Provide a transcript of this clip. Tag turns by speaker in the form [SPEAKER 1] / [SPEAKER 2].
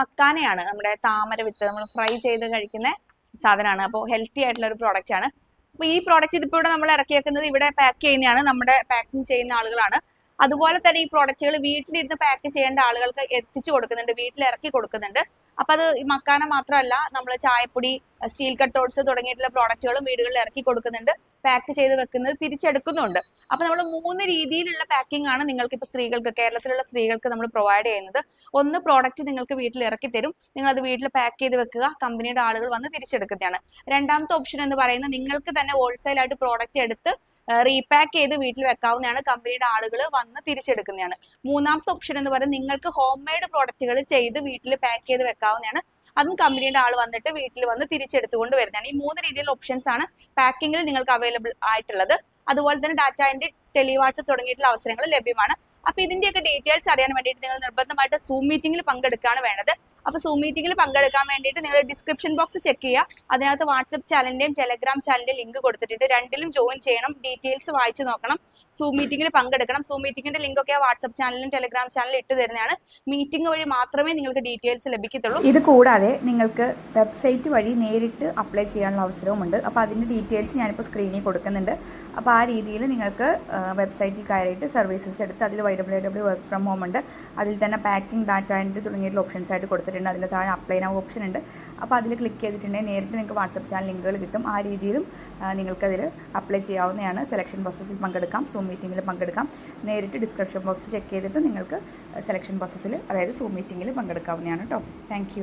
[SPEAKER 1] മക്കാനയാണ് നമ്മുടെ താമര വിത്ത് നമ്മൾ ഫ്രൈ ചെയ്ത് കഴിക്കുന്ന സാധനമാണ്. അപ്പോൾ ഹെൽത്തി ആയിട്ടുള്ള ഒരു പ്രോഡക്റ്റ് ആണ്. അപ്പോൾ ഈ പ്രോഡക്റ്റ് ഇതിപ്പോൾ ഇവിടെ നമ്മൾ ഇറക്കിയേക്കുന്നത് ഇവിടെ പാക്ക് ചെയ്യുന്നതാണ്. നമ്മുടെ പാക്കിംഗ് ചെയ്യുന്ന ആളുകളാണ്. അതുപോലെ തന്നെ ഈ പ്രോഡക്റ്റുകൾ വീട്ടിലിരുന്ന് പാക്ക് ചെയ്യേണ്ട ആളുകൾക്ക് എത്തിച്ചു കൊടുക്കുന്നുണ്ട്. വീട്ടിൽ ഇറക്കി കൊടുക്കുന്നുണ്ട്. അപ്പൊ അത് മക്കാന മാത്രമല്ല നമ്മൾ ചായപ്പൊടി സ്റ്റീൽ കട്ടോട്സ് തുടങ്ങിയിട്ടുള്ള പ്രോഡക്റ്റുകളും വീടുകളിൽ ഇറക്കി കൊടുക്കുന്നുണ്ട്. പാക്ക് ചെയ്ത് വെക്കുന്നത് തിരിച്ചെടുക്കുന്നുണ്ട്. അപ്പൊ നമ്മൾ മൂന്ന് രീതിയിലുള്ള പാക്കിംഗ് ആണ് നിങ്ങൾക്ക് ഇപ്പൊ സ്ത്രീകൾക്ക് കേരളത്തിലുള്ള സ്ത്രീകൾക്ക് നമ്മൾ പ്രൊവൈഡ് ചെയ്യുന്നത്. ഒന്ന് പ്രോഡക്റ്റ് നിങ്ങൾക്ക് വീട്ടിൽ ഇറക്കി തരും. നിങ്ങൾ അത് വീട്ടിൽ പാക്ക് ചെയ്ത് വെക്കുക. കമ്പനിയുടെ ആളുകൾ വന്ന് തിരിച്ചെടുക്കുന്നതാണ്. രണ്ടാമത്തെ ഓപ്ഷൻ എന്ന് പറയുന്നത് നിങ്ങൾക്ക് തന്നെ ഹോൾസെയിൽ ആയിട്ട് പ്രോഡക്റ്റ് എടുത്ത് റീപാക്ക് ചെയ്ത് വീട്ടിൽ വെക്കാവുന്നതാണ്. കമ്പനിയുടെ ആളുകൾ വന്ന് തിരിച്ചെടുക്കുന്നതാണ്. മൂന്നാമത്തെ ഓപ്ഷൻ എന്ന് പറയുന്നത് നിങ്ങൾക്ക് ഹോം മെയ്ഡ് പ്രോഡക്റ്റുകൾ ചെയ്ത് വീട്ടിൽ പാക്ക് ചെയ്ത് വെക്കാവുന്നതാണ് അതും കമ്പനിയുടെ ആൾ വന്നിട്ട് വീട്ടിൽ വന്ന് തിരിച്ചെടുത്തുകൊണ്ട് വരുന്നതാണ്. ഈ മൂന്ന് രീതിയിലുള്ള ഓപ്ഷൻസ് ആണ് പാക്കിങ്ങിൽ നിങ്ങൾക്ക് അവൈലബിൾ ആയിട്ടുള്ളത്. അതുപോലെ തന്നെ ഡാറ്റ ടെലിവാച്ച് ടെലിവാട്സപ്പ് തുടങ്ങിയിട്ടുള്ള അവസരങ്ങൾ ലഭ്യമാണ്. അപ്പൊ ഇതിന്റെയൊക്കെ ഡീറ്റെയിൽസ് അറിയാൻ വേണ്ടിയിട്ട് നിങ്ങൾ നിർബന്ധമായിട്ട് സൂം മീറ്റിംഗിൽ പങ്കെടുക്കുകയാണ് വേണ്ടത്. അപ്പൊ സൂം മീറ്റിംഗിൽ പങ്കെടുക്കാൻ വേണ്ടിയിട്ട് നിങ്ങൾ ഡിസ്ക്രിപ്ഷൻ ബോക്സ് ചെക്ക് ചെയ്യുക. അതിനകത്ത് വാട്സപ്പ് ചാനലിന്റെയും ടെലഗ്രാം ചാനലിന്റെ ലിങ്ക് കൊടുത്തിട്ടുണ്ട്. രണ്ടിലും ജോയിൻ ചെയ്യണം. ഡീറ്റെയിൽസ് വായിച്ചു നോക്കണം. സൂം മീറ്റിംഗിൽ പങ്കെടുക്കണം. സൂം മീറ്റിംഗിന്റെ ലിങ്ക് ഒക്കെ വാട്സ്ആപ്പ് ചാനലിലും ടെലിഗ്രാം ചാനലിലും ഇട്ട് തരുന്നതാണ്. മീറ്റിംഗ് വഴി മാത്രമേ നിങ്ങൾക്ക് ഡീറ്റെയിൽസ് ലഭിക്കത്തുള്ളൂ.
[SPEAKER 2] ഇത് കൂടാതെ നിങ്ങൾക്ക് വെബ്സൈറ്റ് വഴി നേരിട്ട് അപ്ലൈ ചെയ്യാനുള്ള അവസരവുമുണ്ട്. അപ്പോൾ അതിന്റെ ഡീറ്റെയിൽസ് ഞാനിപ്പോൾ സ്ക്രീനിൽ കൊടുക്കുന്നുണ്ട്. അപ്പോൾ ആ രീതിയിൽ നിങ്ങൾക്ക് വെബ്സൈറ്റിൽ കയറിയിട്ട് സർവീസസ് എടുത്ത് അതിൽ Y W W work from home ഉണ്ട്. അതിൽ തന്നെ പാക്കിംഗ് ഡാറ്റ ആൻഡ് തുടങ്ങിയിട്ടുള്ള ഓപ്ഷൻസ് ആയിട്ട് കൊടുത്തിട്ടുണ്ട്. അതിന്റെ താഴെ അപ്ലൈ നൗ ഓപ്ഷൻ ഉണ്ട്. അപ്പോൾ അതിൽ ക്ലിക്ക് ചെയ്തിട്ടുണ്ടെങ്കിൽ നേരിട്ട് നിങ്ങൾക്ക് വാട്സപ്പ് ചാനൽ ലിങ്കുകൾ കിട്ടും. ആ രീതിയിലും നിങ്ങൾക്ക് നിങ്ങൾക്കതിൽ അപ്ലൈ ചെയ്യാവുന്നതാണ്. സെലക്ഷൻ പ്രോസസ്സിൽ പങ്കെടുക്കാം. സൂം മീറ്റിങ്ങിൽ പങ്കെടുക്കാം. നേരിട്ട് ഡിസ്ക്രിപ്ഷൻ ബോക്സ് ചെക്ക് ചെയ്തിട്ട് നിങ്ങൾക്ക് സെലക്ഷൻ പ്രോസസ്സിൽ അതായത് സൂം മീറ്റിങ്ങിൽ പങ്കെടുക്കാവുന്നതാണ് കേട്ടോ താങ്ക്